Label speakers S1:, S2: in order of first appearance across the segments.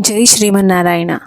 S1: జై శ్రీమన్నారాయణ.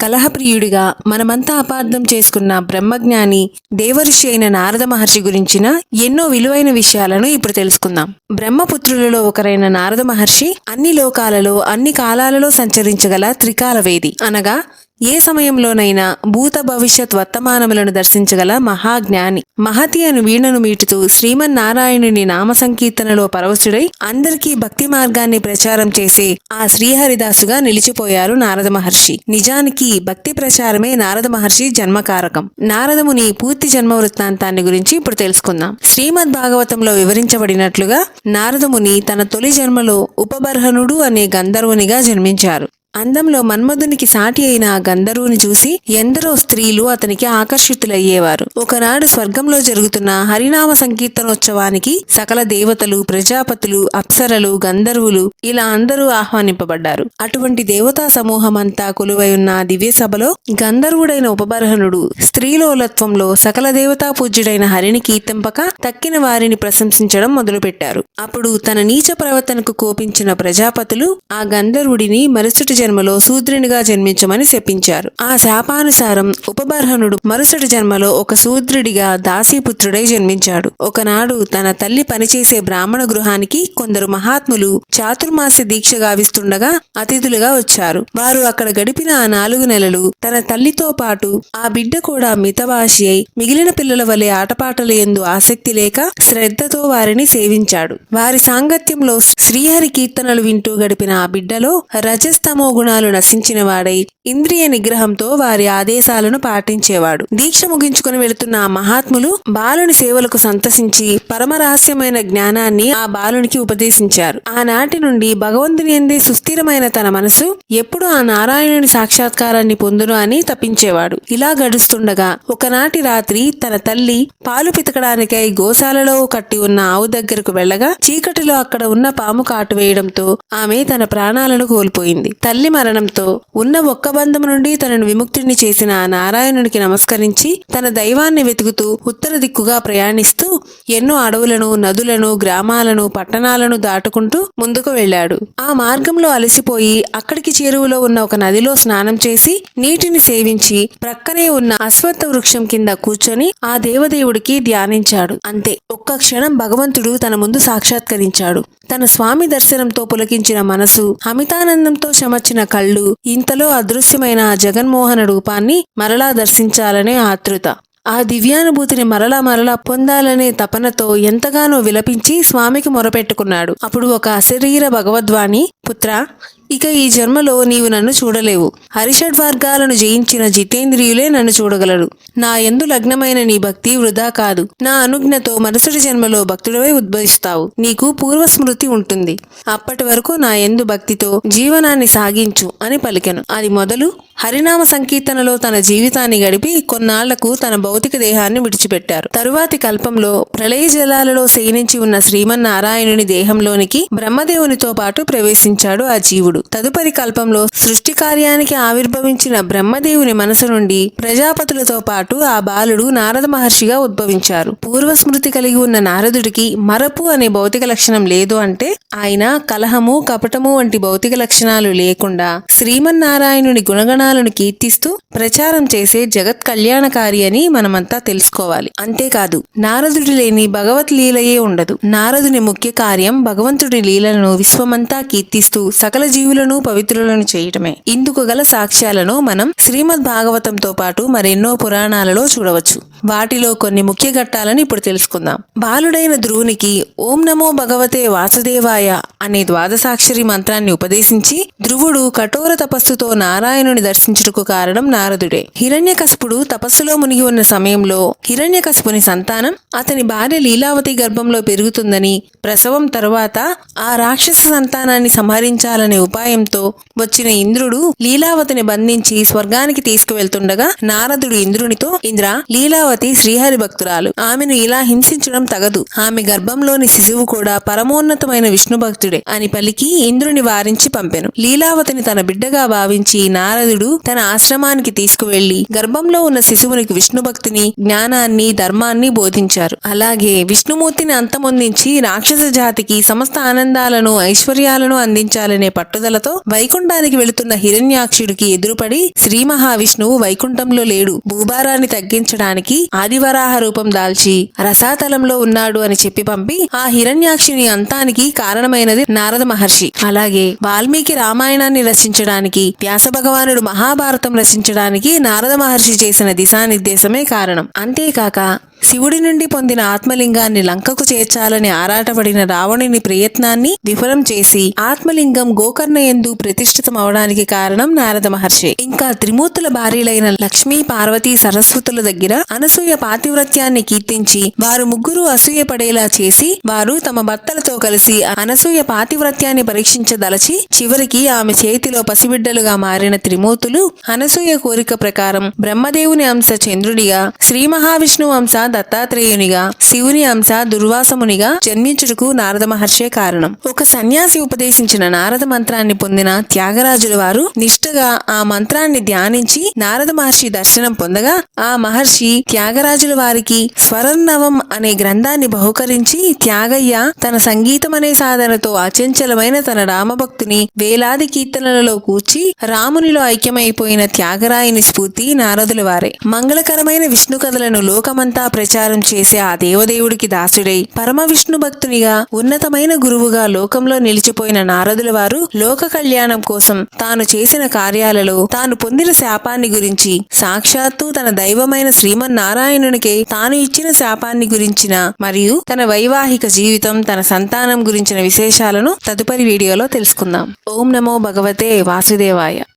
S1: కలహప్రియుడిగా మనమంతా అపార్థం చేసుకున్న బ్రహ్మజ్ఞాని దేవఋషి అయిన నారద మహర్షి గురించిన ఎన్నో విలువైన విషయాలను ఇప్పుడు తెలుసుకుందాం. బ్రహ్మపుత్రులలో ఒకరైన నారద మహర్షి అన్ని లోకాలలో అన్ని కాలాలలో సంచరించగల త్రికాలవేది అనగా ఏ సమయంలోనైనా భూత భవిష్యత్ వర్తమానములను దర్శించగల మహాజ్ఞాని. మహతి అను వీణను మీటుతూ శ్రీమన్నారాయణుని నామ సంకీర్తనలో పరవశుడై అందరికీ భక్తి మార్గాన్ని ప్రచారం చేసే ఆ శ్రీహరిదాసుగా నిలిచిపోయారు నారద మహర్షి. నిజానికి భక్తి ప్రచారమే నారద మహర్షి జన్మకారకం. నారదముని పూర్తి జన్మ వృత్తాంతాన్ని గురించి ఇప్పుడు తెలుసుకుందాం. శ్రీమద్ భాగవతంలో వివరించబడినట్లుగా నారదముని తన తొలి జన్మలో ఉపబర్హనుడు అనే గంధర్వునిగా జన్మించారు. అందంలో మన్మధునికి సాటి అయిన ఆ గంధర్వుని చూసి ఎందరో స్త్రీలు అతనికి ఆకర్షితులయ్యేవారు. ఒకనాడు స్వర్గంలో జరుగుతున్న హరినామ సంకీర్తనోత్సవానికి సకల దేవతలు ప్రజాపతులు అప్సరలు గంధర్వులు ఇలా అందరూ ఆహ్వానింపబడ్డారు. అటువంటి దేవతా సమూహమంతా కొలువై ఉన్న దివ్య సభలో గంధర్వుడైన ఉపబర్హనుడు స్త్రీలోలత్వంలో సకల దేవతా పూజ్యుడైన హరిని కీర్తింపక తక్కిన వారిని ప్రశంసించడం మొదలుపెట్టారు. అప్పుడు తన నీచ ప్రవర్తనకు కోపించిన ప్రజాపతులు ఆ గంధర్వుడిని మరుసటి జన్మలో శూద్రునిగా జన్మించమని శపించారు. ఆ శాపానుసారం ఉపబర్హనుడు మరుసటి జన్మలో ఒక శూద్రుడిగా దాసీపుత్రుడై జన్మించాడు. ఒకనాడు తన తల్లి పనిచేసే బ్రాహ్మణ గృహానికి కొందరు మహాత్ములు చాతుర్మాస దీక్ష గావిస్తుండగా అతిథులుగా వచ్చారు. వారు అక్కడ గడిపిన ఆ నాలుగు నెలలు తన తల్లితో పాటు ఆ బిడ్డ కూడా మితభాషి అయి మిగిలిన పిల్లల వలె ఆటపాటలు ఎందు ఆసక్తి లేక శ్రద్ధతో వారిని సేవించాడు. వారి సాంగత్యంలో శ్రీహరి కీర్తనలు వింటూ గడిపిన ఆ బిడ్డలో రజస్తమో గుణాలు నశించిన వాడై ఇంద్రియ నిగ్రహంతో వారి ఆదేశాలను పాటించేవాడు. దీక్ష ముగించుకుని వెళుతున్న ఆ మహాత్ములు బాలుని సేవలకు సంతసించి పరమరహస్యమైన జ్ఞానాన్ని ఆ బాలునికి ఉపదేశించారు. ఆనాటి నుండి భగవంతుని ఎందే సుస్థిరమైన తన మనసు ఎప్పుడు ఆ నారాయణుని సాక్షాత్కారాన్ని పొందును అని తప్పించేవాడు ఇలా గడుస్తుండగా ఒకనాటి రాత్రి తన తల్లి పాలు పితకడానికై గోశాలలో కట్టి ఉన్న ఆవు దగ్గరకు వెళ్ళగా చీకటిలో అక్కడ ఉన్న పాము కాటు వేయడంతో ఆమె తన ప్రాణాలను కోల్పోయింది. తల్లి మరణంతో ఉన్న ఒక్క బంధం నుండి తనను విముక్తుడిని చేసిన ఆ నారాయణునికి నమస్కరించి తన దైవాన్ని వెతుకుతూ ఉత్తర దిక్కుగా ప్రయాణిస్తూ ఎన్నో అడవులను నదులను గ్రామాలను పట్టణాలను దాటుకుంటూ ముందుకు వెళ్ళాడు. ఆ మార్గంలో అలసిపోయి అక్కడికి చేరువలో ఉన్న ఒక నదిలో స్నానం చేసి నీటిని సేవించి ప్రక్కనే ఉన్న అశ్వత్థ వృక్షం కింద కూర్చొని ఆ దేవదేవుడికి ధ్యానించాడు. అంతే. ఒక్క క్షణం భగవంతుడు తన ముందు సాక్షాత్కరించాడు. తన స్వామి దర్శనంతో పులకించిన మనసు అమితానందంతో చెమర్చిన కళ్ళు ఇంతలో అదృశ్యమైన ఆ జగన్మోహన రూపాన్ని మరలా దర్శించాలనే ఆతృత. ఆ దివ్యానుభూతిని మరలా మరలా పొందాలనే తపనతో ఎంతగానో విలపించి స్వామికి మొరపెట్టుకున్నాడు. అప్పుడు ఒక అశరీర భగవద్వాణి పుత్ర ఇక ఈ జన్మలో నీవు నన్ను చూడలేవు. హరిషడ్ వర్గాలను జయించిన జితేంద్రియులే నన్ను చూడగలరు. నా ఎందు లగ్నమైన నీ భక్తి వృధా కాదు. నా అనుజ్ఞతో మరుసటి జన్మలో భక్తుడవై ఉద్భవిస్తావు. నీకు పూర్వస్మృతి ఉంటుంది. అప్పటి వరకు నా ఎందు భక్తితో జీవనాన్ని సాగించు అని పలికెను. అది మొదలు హరినామ సంకీర్తనలో తన జీవితాన్ని గడిపి కొన్నాళ్ళకు తన భౌతిక దేహాన్ని విడిచిపెట్టారు. తరువాతి కల్పంలో ప్రళయ జలాలలో శయనించి ఉన్న శ్రీమన్నారాయణుని దేహంలోనికి బ్రహ్మదేవునితో పాటు ప్రవేశించారు. ప్రవేశించాడు ఆ జీవుడు. తదుపరి కల్పంలో సృష్టి కార్యానికి ఆవిర్భవించిన బ్రహ్మదేవుని మనసు నుండి ప్రజాపతులతో పాటు ఆ బాలుడు నారద మహర్షిగా ఉద్భవించారు. పూర్వస్మృతి కలిగి ఉన్న నారదుడికి మరపు అనే భౌతిక లక్షణం లేదు అంటే ఆయన కలహము కపటము వంటి భౌతిక లక్షణాలు లేకుండా శ్రీమన్నారాయణుని గుణగణాలను కీర్తిస్తూ ప్రచారం చేసే జగత్ కళ్యాణకారి అని మనమంతా తెలుసుకోవాలి. అంతేకాదు నారదుడి లేని భగవత్ లీలయే ఉండదు. నారదుని ముఖ్య కార్యం భగవంతుడి లీలలను విశ్వమంతా కీర్తిస్తూ సకల జీవులను పవిత్రులను చేయటమే. ఇందుకు గల సాక్ష్యాలను మనం శ్రీమద్ భాగవతంతో పాటు మరెన్నో పురాణాలలో చూడవచ్చు. వాటిలో కొన్ని ముఖ్య ఘట్టాలను ఇప్పుడు తెలుసుకుందాం. బాలుడైన ధ్రువునికి ఓం నమో భగవతే వాసుదేవాయ అనే ద్వాదశాక్షరి మంత్రాన్ని ఉపదేశించి ధ్రువుడు కఠోర తపస్సుతో నారాయణుని దర్శించుటకు కారణం నారదుడే. హిరణ్యకశపుడు తపస్సులో మునిగి ఉన్న సమయంలో హిరణ్యకశపుని సంతానం అతని భార్య లీలావతి గర్భంలో పెరుగుతుందని ప్రసవం తరువాత ఆ రాక్షస సంతానాన్ని సంహరించాలనే ఉపాయంతో వచ్చిన ఇంద్రుడు లీలావతిని బంధించి స్వర్గానికి తీసుకువెళ్తుండగా నారదుడు ఇంద్రునితో ఇంద్ర లీలావతి శ్రీహరి భక్తురాలు. ఆమెను ఇలా హింసించడం తగదు. ఆమె గర్భంలోని శిశువు కూడా పరమోన్నతమైన విష్ణు భక్తుడే అని పలికి ఇంద్రుని వారించి పంపెను. లీలావతిని తన బిడ్డగా భావించి నారదుడు తన ఆశ్రమానికి తీసుకువెళ్ళి గర్భంలో ఉన్న శిశువునికి విష్ణు భక్తిని జ్ఞానాన్ని ధర్మాన్ని బోధించారు. అలాగే విష్ణుమూర్తిని అంతమొందించి రాక్షస జాతికి సమస్త ఆనందాలను ఐశ్వర్యాలను అందించారు. పట్టుదల పట్టుదలతో వైకుంఠానికి వెళుతున్న హిరణ్యాక్షుడికి ఎదురుపడి శ్రీ మహావిష్ణువు వైకుంఠంలో లేడు. భూభారాన్ని తగ్గించడానికి ఆదివరాహ రూపం దాల్చి రసాతలంలో ఉన్నాడు అని చెప్పి పంపి ఆ హిరణ్యాక్షుని అంతానికి కారణమైనది నారద మహర్షి. అలాగే వాల్మీకి రామాయణాన్ని రచించడానికి వ్యాస భగవానుడు మహాభారతం రచించడానికి నారద మహర్షి చేసిన దిశానిర్దేశమే కారణం. అంతేకాక శివుడి నుండి పొందిన ఆత్మలింగాన్ని లంకకు చేర్చాలని ఆరాటపడిన రావణుని ప్రయత్నాన్ని విఫలం చేసి ఆత్మలింగం గోకర్ణ ఎందు ప్రతిష్ఠితం అవడానికి కారణం నారద మహర్షి. ఇంకా త్రిమూర్తుల భార్యలైన లక్ష్మీ పార్వతి సరస్వతుల దగ్గర అనసూయ పాతివ్రత్యాన్ని కీర్తించి వారు ముగ్గురు అసూయ పడేలా చేసి వారు తమ భర్తలతో కలిసి అనసూయ పాతివ్రత్యాన్ని పరీక్షించదలచి చివరికి ఆమె చేతిలో పసిబిడ్డలుగా మారిన త్రిమూర్తులు అనసూయ కోరిక ప్రకారం బ్రహ్మదేవుని అంశ చంద్రుడిగా శ్రీ మహావిష్ణువు అంశ దత్తాత్రేయునిగా శివుని అంశ దుర్వాసమునిగా జన్మించుటకు నారద మహర్షే కారణం. ఒక సన్యాసి ఉపదేశించిన నారద మంత్రాన్ని పొందిన త్యాగరాజుల వారు నిష్ఠగా ఆ మంత్రాన్ని ధ్యానించి నారద మహర్షి దర్శనం పొందగా ఆ మహర్షి త్యాగరాజుల వారికి స్వరన్నవం అనే గ్రంథాన్ని బహుకరించి త్యాగయ్య తన సంగీతం అనే సాధనతో అచంచలమైన తన రామభక్తుని వేలాది కీర్తనలలో కూర్చి రామునిలో ఐక్యమైపోయిన త్యాగరాయుని స్ఫూర్తి నారదుల వారే. మంగళకరమైన విష్ణు కథలను లోకమంతా ప్రచారం చేసే ఆ దేవదేవుడికి దాసుడై పరమ విష్ణు భక్తునిగా ఉన్నతమైన గురువుగా లోకంలో నిలిచిపోయిన నారదుల వారు లోక కళ్యాణం కోసం తాను చేసిన కార్యాలలో తాను పొందిన శాపాన్ని గురించి సాక్షాత్తు తన దైవమైన శ్రీమన్నారాయణునికే తాను ఇచ్చిన శాపాన్ని గురించిన మరియు తన వైవాహిక జీవితం తన సంతానం గురించిన విశేషాలను తదుపరి వీడియోలో తెలుసుకుందాం. ఓం నమో భగవతే వాసుదేవాయ.